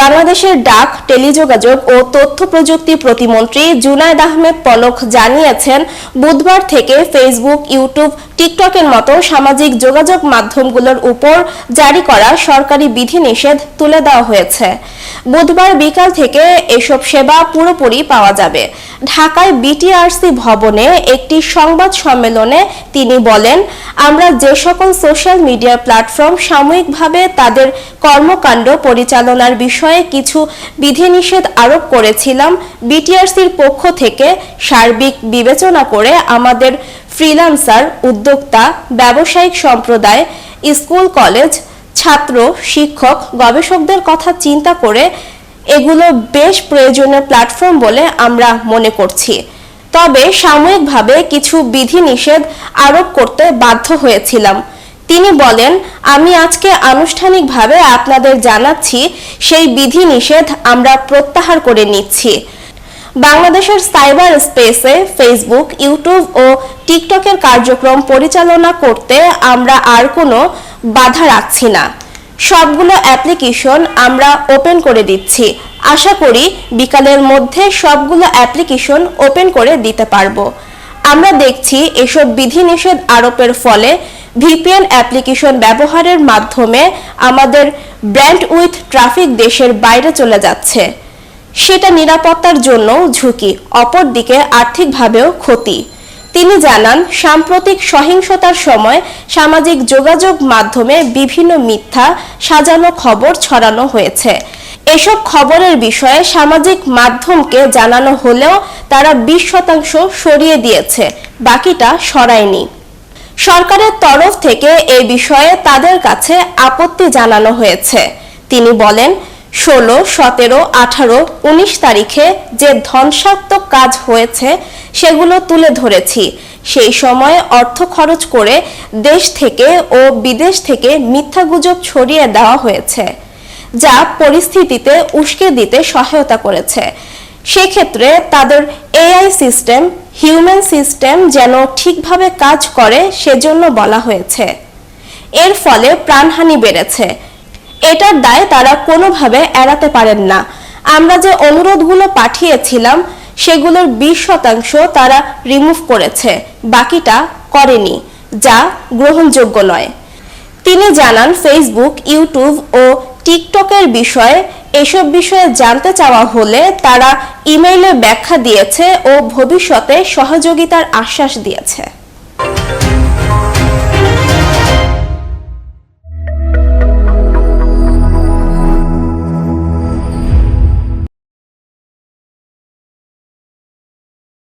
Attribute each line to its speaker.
Speaker 1: বাংলাদেশের ডাক, টেলিযোগাযোগ ও তথ্য প্রযুক্তি প্রতিমন্ত্রী জুনায়দ আহমেদ পলক জানিয়েছেন, বুধবার থেকে ফেসবুক ইউটিউব টিকটকের মতো সামাজিক যোগাযোগ মাধ্যমগুলোর উপর জারি করা সরকারি বিধিনিষেধ তুলে দেওয়া হয়েছে। বুধবার বিকাল থেকে এসব সেবা পুরোপুরি পাওয়া যাবে। ঢাকায় বিটিআরসি ভবনে একটি সংবাদ সম্মেলনে তিনি বলেন, আমরা যে সকল সোশ্যাল মিডিয়া প্ল্যাটফর্ম সাময়িকভাবে তাদের কর্মকাণ্ড পরিচালনার বিষয়ে কিছু বিধিনিষেধ আরোপ করেছিলাম। বিটিআরসির পক্ষ থেকে সার্বিক বিবেচনা করে আমাদের ফ্রিল্যান্সার, উদ্যোক্তা, ব্যবসায়িক সম্প্রদায়, স্কুল, কলেজ, ছাত্র, শিক্ষক, গবেষকদের কথা চিন্তা করে এগুলো বেশ প্রয়োজনীয় প্ল্যাটফর্ম বলে আমরা মনে করছি। তবে সাময়িকভাবে কিছু বিধিনিষেধ আরোপ করতে বাধ্য হয়েছিলাম। তিনি বলেন, আমি আজকে আনুষ্ঠানিকভাবে আপনাদের জানাচ্ছি, সেই বিধিনিষেধ আমরা প্রত্যাহার করে নিচ্ছি। বাংলাদেশের সাইবার স্পেসে ফেসবুক, ইউটিউব ও টিকটকের কার্যক্রম পরিচালনা করতে আমরা আর কোনো বাধা রাখছি না। সবগুলো অ্যাপ্লিকেশন আমরা ওপেন করে দিচ্ছি। আশা করি বিকালের মধ্যে সবগুলো অ্যাপ্লিকেশন ওপেন করে দিতে পারব। আমরা দেখছি এসব বিধিনিষেধ আরোপের ফলে ভিপিএন অ্যাপ্লিকেশন ব্যবহারের মাধ্যমে আমাদের ব্র্যান্ড উইথ ট্রাফিক দেশের বাইরে চলে যাচ্ছে। সেটা নিরাপত্তার জন্য ঝুঁকি, অপরদিকে আর্থিকভাবেও ক্ষতি। তিনি জানান, সাম্প্রতিক সহিংসতার সময় সামাজিক যোগাযোগ মাধ্যমে বিভিন্ন মিথ্যা সাজানো খবর ছড়ানো হয়েছে। এসব খবরের বিষয়ে সামাজিক মাধ্যমকে জানানো হলেও তারা বিশ শতাংশ সরিয়ে দিয়েছে, বাকিটা সরায়নি। সরকারের তরফ থেকে এই বিষয়ে তাদের কাছে আপত্তি জানানো হয়েছে। তিনি বলেন, ষোলো, সতেরো, আঠারো, উনিশ তারিখে যে ধ্বংসাত্মক কাজ হয়েছে সেগুলো তুলে ধরেছি। সেই সময় অর্থ খরচ করে দেশ থেকে ও বিদেশ থেকে মিথ্যা গুজব ছড়িয়ে দেওয়া হয়েছে, যা পরিস্থিতিতে উস্কে দিতে সহায়তা করেছে। সেক্ষেত্রে তাদের এআই সিস্টেম, হিউম্যান সিস্টেম যেন ঠিকভাবে কাজ করে সেজন্য বলা হয়েছে। এর ফলে প্রাণহানি বেড়েছে। এটার দায় তারা কোনোভাবে এড়াতে পারেন না। আমরা যে অনুরোধগুলো পাঠিয়েছিলাম, সেগুলোর বিশ শতাংশ তারা রিমুভ করেছে, বাকিটা করেনি, যা গ্রহণযোগ্য নয়। তিনি জানান, ফেসবুক, ইউটিউব ও টিকটকের বিষয়ে এসব বিষয়ে জানতে চাওয়া হলে তারা ইমেইলে ব্যাখ্যা দিয়েছে ও ভবিষ্যতে সহযোগিতার আশ্বাস দিয়েছে।